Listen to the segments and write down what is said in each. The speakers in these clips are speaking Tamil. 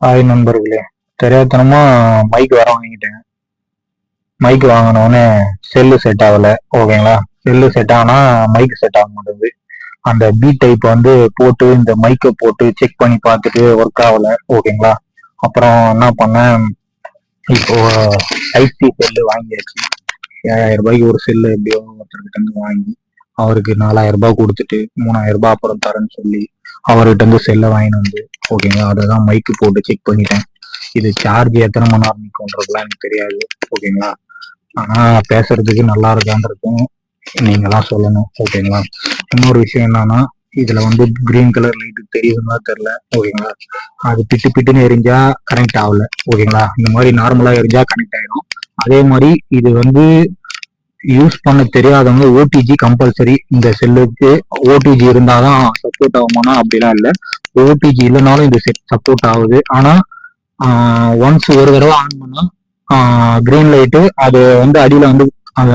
ஆய் நண்பர்களே தெரியாதனமா மைக் வர வாங்கிட்டேன். மைக் வாங்கினோடனே செல்லு செட் ஆகல ஓகேங்களா செல்லு செட் ஆனா மைக் செட் ஆக மாட்டேங்குது. அந்த பி டைப் வந்து போட்டு இந்த மைக்கை போட்டு செக் பண்ணி பார்த்துட்டு ஒர்க் ஆகல ஓகேங்களா அப்புறம் என்ன பண்ணேன்? இப்போ ஐசி செல்லு வாங்கியாச்சு. ஏழாயிரம் ரூபாய்க்கு ஒரு செல்லு எப்படியோ ஒருத்தர்கிட்ட வாங்கி அவருக்கு நாலாயிரம் ரூபாய் கொடுத்துட்டு மூணாயிரம் ரூபாய் அப்புறம் தரேன்னு சொல்லி அவர்கிட்ட இருந்து செல்லை வாங்கிட்டு வந்து ஓகேங்களா அதை தான் மைக்கு போட்டு செக் பண்ணிட்டேன். இது சார்ஜ் எத்தனை மணி நேரம் நிற்கும்ன்றதுலாம் எனக்கு தெரியாது ஓகேங்களா ஆனா பேசுறதுக்கு நல்லா இருக்கான்றதும் நீங்களாம் சொல்லணும் ஓகேங்களா இன்னொரு விஷயம் என்னன்னா இதுல வந்து கிரீன் கலர் லைட்டு தெரியுதுன்னா தெரியல ஓகேங்களா அது பிட்டு பிட்டுன்னு எரிஞ்சா கனெக்ட் ஆகல ஓகேங்களா இந்த மாதிரி நார்மலா எரிஞ்சா கனெக்ட் ஆயிடும். அதே மாதிரி இது வந்து யூஸ் பண்ண தெரியாதவங்க ஓடிஜி கம்பல்சரி இந்த செல்லுக்கு ஓடிஜி இருந்தாதான் சப்போர்ட் ஆகுமானா அப்படிலாம் இல்லை. ஓடிஜி இல்லைனாலும் இது சப்போர்ட் ஆகுது. ஆனா ஒன்ஸ் ஒரு தடவை ஆன் பண்ணா கிரீன் லைட்டு அது வந்து அடியில வந்து அந்த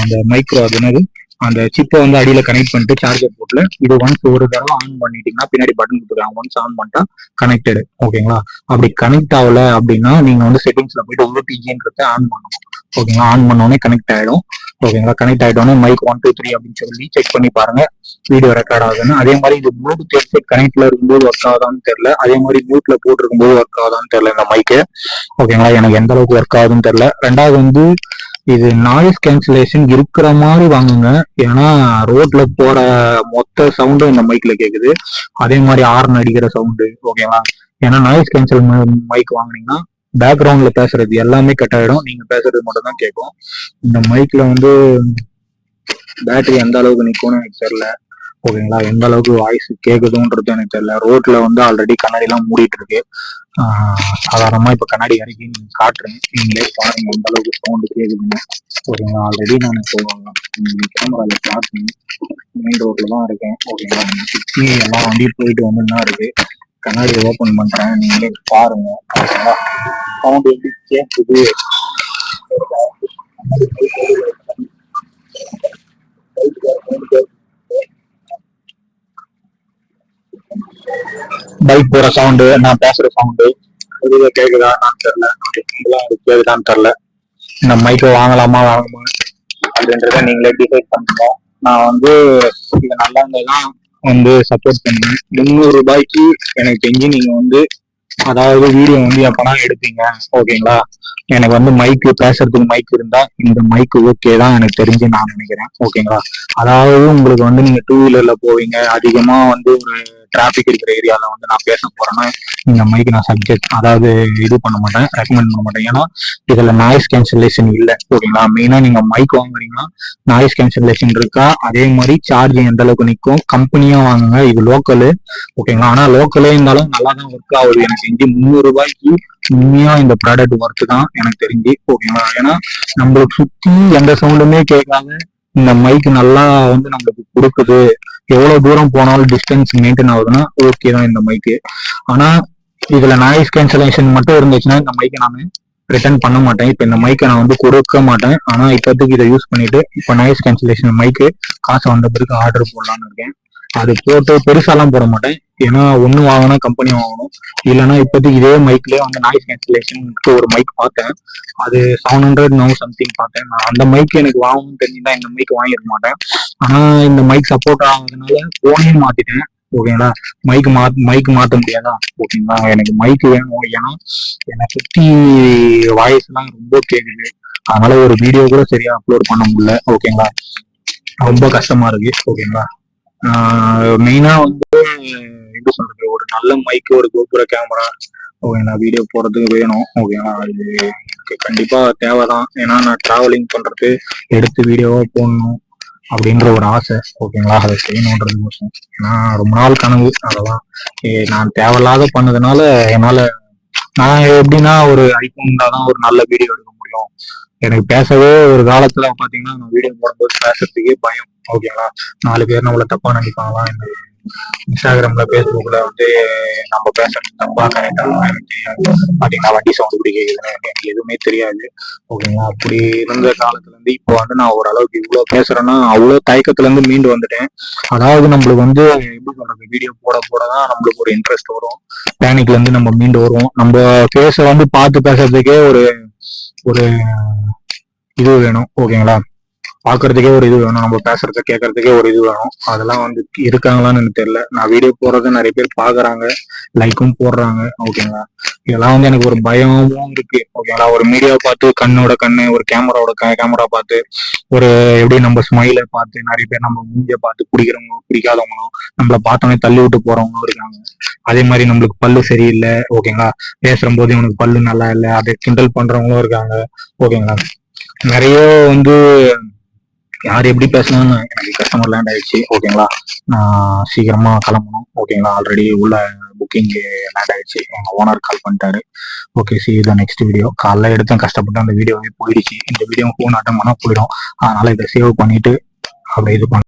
அந்த மைக்ரோ அது என்னது? அந்த சிப்பை வந்து அடியில கனெக்ட் பண்ணிட்டு சார்ஜர் போட்டுல இது ஒன்ஸ் ஒரு தடவை ஆன் பண்ணிட்டீங்கன்னா பின்னாடி பட்டன் கொடுத்துருக்காங்க ஒன்ஸ் ஆன் பண்ணிட்டா கனெக்டடு ஓகேங்களா அப்படி கனெக்ட் ஆகல அப்படின்னா நீங்க வந்து செட்டிங்ஸ்ல போயிட்டு ஓடிஜின்றத ஆன் பண்ணணும். ஓகேங்களா ஆன் பண்ணோடனே கனெக்ட் ஆயிடும். ஓகேங்களா கனெக்ட் ஆகிட்டோன்னே மைக் ஒன் டூ த்ரீ அப்படின்னு சொல்லி செக் பண்ணி பாருங்க. வீடியோ ரெக்கார்ட் ஆகுதுன்னு. அதே மாதிரி இது ப்ளூடூத் ஹெட்செட் கனெக்ட்ல இருக்கும்போது ஒர்க் ஆகுதான்னு தெரியல. அதே மாதிரி மியூட்ல போட்டிருக்கும் போது ஒர்க் ஆகுதான்னு தெரியல இந்த மைக்கு ஓகேங்களா எனக்கு எந்த அளவுக்கு ஒர்க் ஆகுதுன்னு தெரியல. ரெண்டாவது வந்து இது நாய்ஸ் கேன்சலேஷன் இருக்கிற மாதிரி வாங்குங்க. ஏன்னா ரோட்ல போற மொத்த சவுண்டும் இந்த மைக்ல கேக்குது. அதே மாதிரி ஆர்ன் அடிக்கிற சவுண்டு ஓகேவா ஏன்னா நாய்ஸ் கேன்சல் மைக் வாங்குனீங்கன்னா பேக்ரவுண்ட்ல பேசுறது எல்லாமே கட் ஆயிடும். நீங்க பேசுறது மட்டும் தான் கேட்கும். இந்த மைக்ல வந்து பேட்டரி எந்த அளவுக்கு நிற்கும்னு எனக்கு தெரியல. ஓகேங்களா? எந்த அளவுக்கு வாய்ஸ் கேட்குதுன்றது எனக்கு தெரியல. ரோட்ல வந்து ஆல்ரெடி கண்ணாடி எல்லாம் மூடிட்டு இருக்கு சாதாரணமா இப்ப கண்ணாடி இறக்கி நீங்க காட்டுறேன். நீங்களே பாருங்க எந்த அளவுக்கு சவுண்ட் கேக்குதுங்க ஓகேங்களா? ஆல்ரெடி நான் இப்போ கேமரால பார்த்தேன் மெயின் ரோட்ல தான் இருக்கேன். ஓகேங்களா? சுத்தி எல்லாம் வண்டியும் போயிட்டு வந்து தான் இருக்கு. கண்ணாடி ஓபன் பண்றேன். நீங்களே பாருங்க. சவுண்ட் எப்படி கேட்குது பைக் போற சவுண்டு நான் பேசுற சவுண்டு வெளியில கேக்குதா நான் தெரியல. எனக்கு கேக்குதான்னு தெரியல. இந்த மைக்கை வாங்கலாமா வாங்கலாமா அப்படின்றத நீங்களே டிசைட் பண்ணுங்க. நான் வந்து இது நல்லா இருந்ததுதான் வந்து சப்போர்ட் பண்றேன் முந்நூறு ரூபாய்க்கு எனக்கு தெரிஞ்சு நீங்க வந்து அதாவது வீடியோ வந்து எப்பனா எடுப்பீங்க ஓகேங்களா எனக்கு வந்து மைக்கு பேசுறதுக்கு மைக் இருந்தா இந்த மைக் ஓகே தான் எனக்கு தெரிஞ்சு நான் நினைக்கிறேன் ஓகேங்களா அதாவது உங்களுக்கு வந்து நீங்க டூ வீலர்ல போவீங்க அதிகமா வந்து ஒரு டிராபிக் இருக்கிற ஏரியால வந்து நான் பேச போறேன்னா இந்த மைக் நான் சப்ஜெக்ட் அதாவது இது பண்ண மாட்டேன் ரெக்கமெண்ட் பண்ண மாட்டேன். ஏன்னா இதுல நாய்ஸ் கேன்சலேஷன் இல்ல ஓகேங்களா மெயினா நீங்க மைக் வாங்குறீங்கன்னா நாய்ஸ் கேன்சலேஷன் இருக்கா? அதே மாதிரி சார்ஜ் எந்த அளவுக்கு நிற்கும் கம்பெனியா வாங்குங்க இது லோக்கலு ஓகேங்களா ஆனா லோக்கலே இருந்தாலும் நல்லா தான் ஒர்க் ஆகுது. எனக்கு தெரிஞ்சு முந்நூறு ரூபாய்க்கு உண்மையா இந்த ப்ராடக்ட் ஒர்க் தான் எனக்கு தெரிஞ்சு ஓகேங்களா ஏன்னா நம்மளுக்கு சுத்தி எந்த சவுண்டுமே கேட்காத இந்த மைக் நல்லா வந்து நம்மளுக்கு கொடுக்குது. எவ்வளவு தூரம் போனாலும் டிஸ்டன்ஸ் மெயின்டைன் ஆகுதுன்னா ஓகே தான் இந்த மைக்கு ஆனா இதுல நாய்ஸ் கேன்சலேஷன் மட்டும் இருந்துச்சுன்னா இந்த மைக்கை நான் ரிட்டர்ன் பண்ண மாட்டேன். இப்ப இந்த மைக்கை நான் வந்து கொடுக்க மாட்டேன். ஆனா இப்போதைக்கு இதை யூஸ் பண்ணிட்டு இப்ப நாய்ஸ் கேன்சலேஷன் மைக்கு காசு வந்த பிறகு ஆர்டர் போடலான்னு இருக்கேன். அது போட்டு பெருசாலாம் போட மாட்டேன். ஏன்னா ஒண்ணு வாங்கினா கம்பெனி வாங்கணும். இல்லைன்னா இப்போதைக்கு இதே மைக்லயே வந்து நாய்ஸ் கேன்சலேஷனுக்கு ஒரு மைக் பார்த்தேன். அது செவன் ஹண்ட்ரட் நோ சம்திங் பார்த்தேன். நான் அந்த மைக் எனக்கு வாங்கணும்னு தெரிஞ்சுதான் இந்த மைக் வாங்கிருக்க மாட்டேன். ஆனா இந்த மைக் சப்போர்ட் ஆகுறதுனால போனே மாத்திட்டேன். ஓகேங்களா மைக் மா மைக் மாற்ற முடியாதா? ஓகேங்களா எனக்கு மைக் வேணும். ஏன்னா என்னை சுத்தி வாய்ஸ் எல்லாம் ரொம்ப கேக்குது. அதனால ஒரு வீடியோ கூட சரியா அப்லோட் பண்ண முடியல. ஓகேங்களா ரொம்ப கஷ்டமா இருக்கு. ஓகேங்களா மெயினா வந்து எப்படி சொல்றது ஒரு நல்ல மைக்கு ஒரு கோபுர கேமரா ஓகேங்களா? வீடியோ போடுறதுக்கு வேணும் ஓகேங்களா? அது எனக்கு கண்டிப்பா தேவைதான். ஏன்னா நான் டிராவலிங் பண்றது எடுத்து வீடியோவா போடணும் அப்படின்ற ஒரு ஆசை ஓகேங்களா? அதை செய்யணுன்றது கோசம் நான் ரொம்ப நாள் கனவு அதெல்லாம். நான் தேவையில்லாத பண்ணதுனால என்னால நான் எப்படின்னா ஒரு ஐபோன் தான் ஒரு நல்ல வீடியோ எடுக்க முடியும். எனக்கு பேசவே ஒரு காலத்துல பாத்தீங்கன்னா நான் வீடியோ போடும்போது பேசுறதுக்கே பயம் ஓகேங்களா? நாலு பேர் நம்மள தப்பா நினைப்பாங்களா? இன்ஸ்டாகிராம்ல ஃபேஸ்புக்ல வந்து நம்ம பேசுறது தப்பா கரெக்டா தெரியாது பாத்தீங்கன்னா வண்டி சவுண்ட் இப்படி கேக்குதுன்னு எனக்கு எதுவுமே தெரியாது. ஓகேங்களா அப்படி இருந்த காலத்துல இருந்து இப்போ வந்து நான் ஓரளவுக்கு இவ்வளவு பேசுறேன்னா அவ்வளவு தயக்கத்துல இருந்து மீண்டு வந்துட்டேன். அதாவது நம்மளுக்கு வந்து எப்படி சொல்றது? வீடியோ போட போட தான் நம்மளுக்கு ஒரு இன்ட்ரெஸ்ட் வரும். பேனிக்ல இருந்து நம்ம மீண்டு வருவோம். நம்ம பேச வந்து பார்த்து பேசுறதுக்கே ஒரு ஒரு இது வேணும். ஓகேங்களா பாக்குறதுக்கே ஒரு இது வேணும். நம்ம பேசுறத கேட்கறதுக்கே ஒரு இது வேணும். அதெல்லாம் வந்து இருக்காங்களான்னு எனக்கு தெரியல. நான் வீடியோ போடுறத நிறைய பேர் பாக்குறாங்க. லைக்கும் போடுறாங்க. ஓகேங்களா இதெல்லாம் வந்து எனக்கு ஒரு பயமும் இருக்கு. ஓகேங்களா ஒரு மீடியாவை பார்த்து கண்ணோட கண்ணு ஒரு கேமராவோட கேமரா பார்த்து ஒரு எப்படி நம்ம ஸ்மைலை பார்த்து நிறைய பேர் நம்ம மூஞ்சியை பார்த்து பிடிக்கிறவங்க பிடிக்காதவங்களும் நம்மள பார்த்தோன்னே தள்ளி விட்டு போறவங்களும் இருக்காங்க. அதே மாதிரி நம்மளுக்கு பல்லு சரியில்லை. ஓகேங்களா பேசுற போது இவனுக்கு பல்லு நல்லா இல்லை. அதை கிண்டல் பண்றவங்களும் இருக்காங்க. ஓகேங்களா நிறைய வந்து யார் எப்படி பேசணும்னு எனக்கு கஸ்டமர் லேண்ட் ஆயிடுச்சு ஓகேங்களா நான் சீக்கிரமா கிளம்பணும் ஓகேங்களா ஆல்ரெடி உள்ள புக்கிங் லேண்ட் ஆயிடுச்சு. எங்க ஓனர் கால் பண்ணிட்டாரு. ஓகே சி இதான் நெக்ஸ்ட் வீடியோ காலைல எடுத்தேன் கஷ்டப்பட்டு அந்த வீடியோவே போயிடுச்சு. இந்த வீடியோ ஃபோன் அட்டன் பண்ணா போயிடும். அதனால இதை சேவ் பண்ணிட்டு அப்படி இது பண்ண